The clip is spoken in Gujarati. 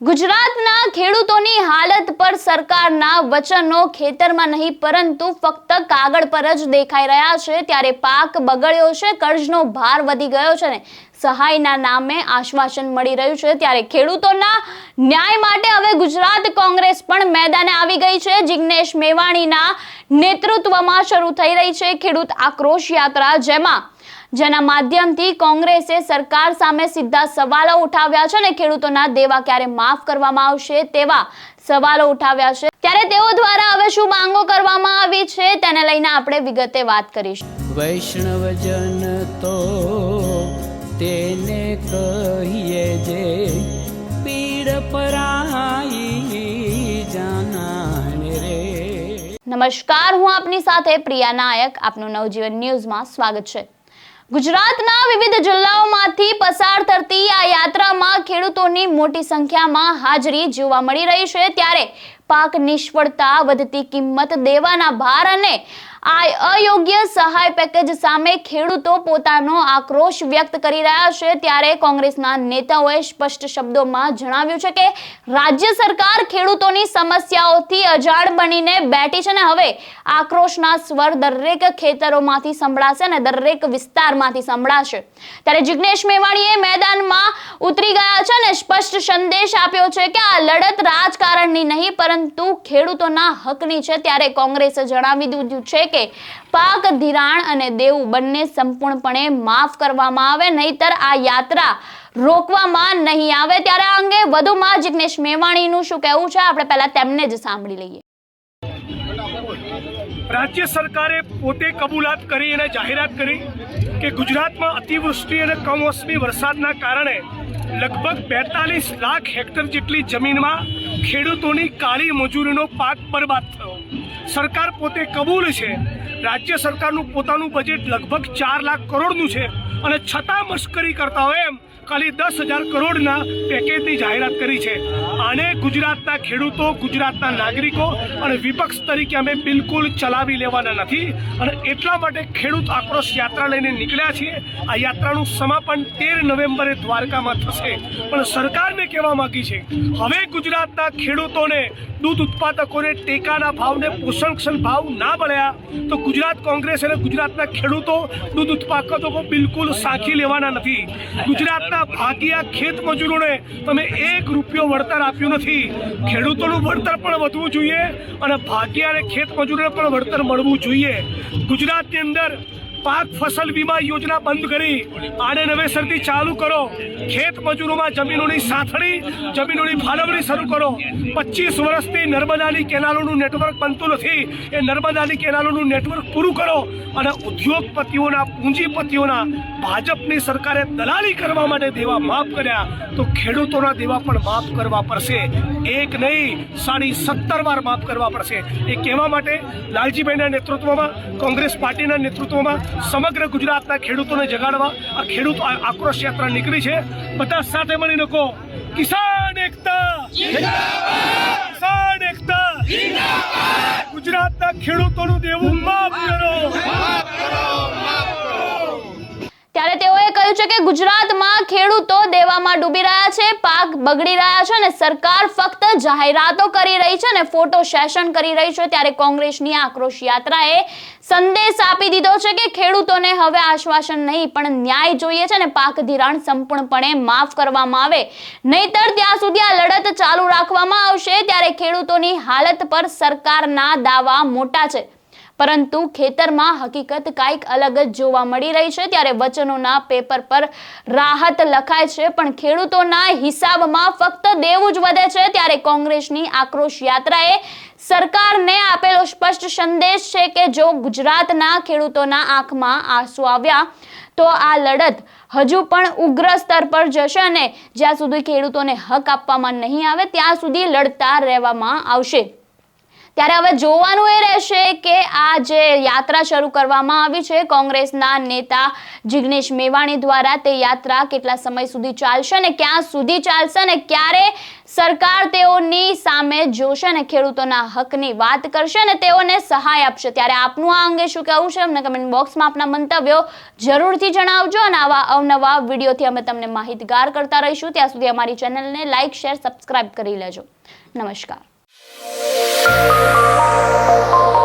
ગુજરાતના ખેડૂતોની હાલત પર સરકારના વચનો ખેતરમાં નહીં, પરંતુ ફક્ત કાગળ પર જ દેખાઈ રહ્યા છે. ત્યારે પાક બગડ્યો છે, કર્જનો ભાર વધી ગયો છે ને સહાયના નામે આશ્વાસન મળી રહ્યું છે. ત્યારે ખેડૂતોના ન્યાય માટે હવે ગુજરાત કોંગ્રેસ પણ મેદાને આવી ગઈ છે. જિગ્નેશ મેવાણીના નેતૃત્વમાં શરૂ થઈ રહી છે ખેડૂત આક્રોશ યાત્રા, જેમાં જેના માધ્યમથી કોંગ્રેસે સરકાર સામે સીધા સવાલો ઉઠાવ્યા છે અને ખેડૂતોના દેવા ક્યારે માફ કરવામાં આવશે તેવા સવાલો ઉઠાવ્યા છે. ત્યારે તેઓ દ્વારા હવે શું માંગો કરવામાં આવી છે તેને લઈને આપણે વિગતે વાત કરીશું. વૈષ્ણવજન તો તેને કહીએ જે પીડ પરાઈ નમસ્કાર, હું આપની સાથે પ્રિયા નાયક. આપનું નવજીવન ન્યૂઝમાં સ્વાગત છે. ગુજરાતના વિવિધ જિલ્લાઓમાંથી પસાર થતી આ યાત્રામાં ખેડૂતોની મોટી સંખ્યામાં હાજરી જોવા મળી રહી છે. ત્યારે પાક નિષ્ફળતા વધતી કિંમત દેવાના ભાર અને આ અયોગ્ય સહાય પેકેજ સામે ખેડૂતો પોતાનો આક્રોશ વ્યક્ત કરી રહ્યા છે. ત્યારે કોંગ્રેસના નેતાઓએ સ્પષ્ટ શબ્દોમાં જણાવ્યું છે કે રાજ્ય સરકાર ખેડૂતોની સમસ્યાઓથી અજાણ બનીને બેઠી છે ને હવે આક્રોશના સ્વર દરેક ખેતરોમાંથી સંભળાશે અને દરેક વિસ્તારમાંથી સંભળાશે. ત્યારે જિજ્ઞેશ મેવાણીએ મેદાનમાં સ્પષ્ટ સંદેશ આપ્યો છે કે આ લડત રાજકારણની નહીં, પરંતુ ખેડૂતોના હકની છે. ત્યારે કોંગ્રેસે જણાવી દીધું છે કે પાક ધિરાણ અને દેવું બંને સંપૂર્ણપણે માફ કરવામાં આવે, નહીતર આ યાત્રા રોકવામાં નહીં આવે. ત્યારે આ અંગે વધુમાં જિગ્નેશ મેવાણીનું શું કહેવું છે? આપણે પહેલા તેમને જ સાંભળી લઈએ. રાજ્ય સરકારે પોતે કબૂલાત કરી અને જાહેરાત કરી કે ગુજરાતમાં અતિવૃષ્ટિ અને કમોસમી વરસાદના કારણે લગભગ બેતાલીસ લાખ હેક્ટર જેટલી જમીનમાં ખેડૂતોની કાળી મજૂરીનો પાક બરબાદ થયો. સરકાર પોતે કબૂલ છે. રાજ્ય સરકારનું પોતાનું બજેટ લગભગ ચાર લાખ કરોડનું છે. અને છતાં મશ્કરી કરતા હોય એમ ખાલી દસ હજાર કરોડના પેકેજની જાહેરાત કરી છે. આને ગુજરાતના ખેડૂતો, ગુજરાતના નાગરિકો અને વિપક્ષ તરીકે અમે બિલકુલ ચલાવી લેવાના નથી અને એટલા માટે ખેડૂત આક્રોશ યાત્રા લઈને નીકળ્યા છીએ. આ યાત્રાનું સમાપન તેર નવેમ્બરે દ્વારકામાં થશે. પણ સરકારને કહેવા માંગી છે, હવે ગુજરાતના ખેડૂતોને દૂધ ઉત્પાદકોને ટેકાના ભાવને પોષણક્ષમ ભાવ ના મળ્યા, તો ગુજરાત કોંગ્રેસ અને ગુજરાતના ખેડૂતો દૂધ ઉત્પાદકો બિલકુલ સાંખી લેવાના નથી. ગુજરાતના ભાગિયા ખેત મજૂરોને તમે એક રૂપિયો વળતર આપ્યું નથી. ખેડૂતોનું વળતર પણ વધવું જોઈએ અને ભાગીયા અને ખેત મજૂરોને પણ વળતર મળવું જોઈએ. ગુજરાતની અંદર પાક ફસલ વીમા યોજના બંધ કરી આડે નવેસરથી ચાલુ કરો. ખેત મજૂરોમાં જમીનોની સાથળી, જમીનોની ફાળવણી શરૂ કરો. પચીસ વર્ષથી નર્મદાની કેનાલોનું નેટવર્ક બનતું નથી. એ નર્મદાની કેનાલોનું નેટવર્ક પૂરું કરો અને ઉદ્યોગપતિઓના, પૂંજીપતિઓના, ભાજપની સરકારે દલાલી કરવા માટે દેવા માફ કર્યા. તો ખેડૂતોના દેવા પણ માફ કરવા પડશે. એક નહીં, સાડી સત્તર વાર માફ કરવા પડશે. એ કહેવા માટે લાલજીભાઈના નેતૃત્વમાં, કોંગ્રેસ પાર્ટીના નેતૃત્વમાં સમગ્ર ગુજરાતના ખેડૂતોને જગાડવા આ ખેડૂત આક્રોશ યાત્રા નીકળી છે. બધા સાથે મળીને કહો, કિસાન એકતા! કિસાન એકતા! ગુજરાતના ખેડૂતોનું દેવું માફ કરો. છે કે ગુજરાતમાં ખેડૂતો દેવામાં ડૂબી રહ્યા છે, પાક બગડી રહ્યા છે અને સરકાર ફક્ત જાહેરાતો કરી રહી છે અને ફોટો સેશન કરી રહી છે. ત્યારે કોંગ્રેસની આક્રોશ યાત્રાએ સંદેશ આપી દીધો છે કે ખેડૂતોને હવે આશ્વાસન નહીં, પણ ન્યાય જોઈએ છે અને પાક ધિરાણ સંપૂર્ણપણે માફ કરવામાં આવે. નહીતર ત્યાં સુધી આ લડત ચાલુ રાખવામાં આવશે. ત્યારે ખેડૂતોની હાલત પર સરકારના દાવા મોટા છે. પરંતુ ખેતરમાં હકીકત કાંઈક અલગ જ જોવા મળી રહી છે. ત્યારે વચનોના પેપર પર રાહત લખાય છે, પણ ખેડૂતોના હિસાબમાં ફક્ત દેવું જ વધે છે. ત્યારે કોંગ્રેસની આક્રોશ યાત્રાએ સરકારને આપેલો સ્પષ્ટ સંદેશ છે કે જો ગુજરાતના ખેડૂતોના આંખમાં આંસુ આવ્યા, તો આ લડત હજુ પણ ઉગ્ર સ્તર પર જશે અને જ્યાં સુધી ખેડૂતોને હક આપવામાં નહીં આવે, ત્યાં સુધી લડતા રહેવામાં આવશે. ત્યારે હવે જોવાનું એ રહેશે કે આ જે યાત્રા શરૂ કરવામાં આવી છે, કોંગ્રેસના નેતા જિગ્નેશ મેવાણી દ્વારા તે યાત્રા કેટલા સમય સુધી ચાલશે અને ક્યાં સુધી ચાલશે અને ક્યારે સરકાર તેઓની સામે જોશે અને ખેડૂતોના હકની વાત કરશે અને તેઓને સહાય આપશે. ત્યારે આપનું આ અંગે શું કહેવું છે, અમને કમેન્ટ બોક્સમાં આપના મંતવ્યો જરૂરથી જણાવજો અને આવા અવનવા વિડીયોથી અમે તમને માહિતગાર કરતા રહીશું. ત્યાં સુધી અમારી ચેનલને લાઇક શેર સબસ્ક્રાઇબ કરી લેજો. નમસ્કાર. Thank you.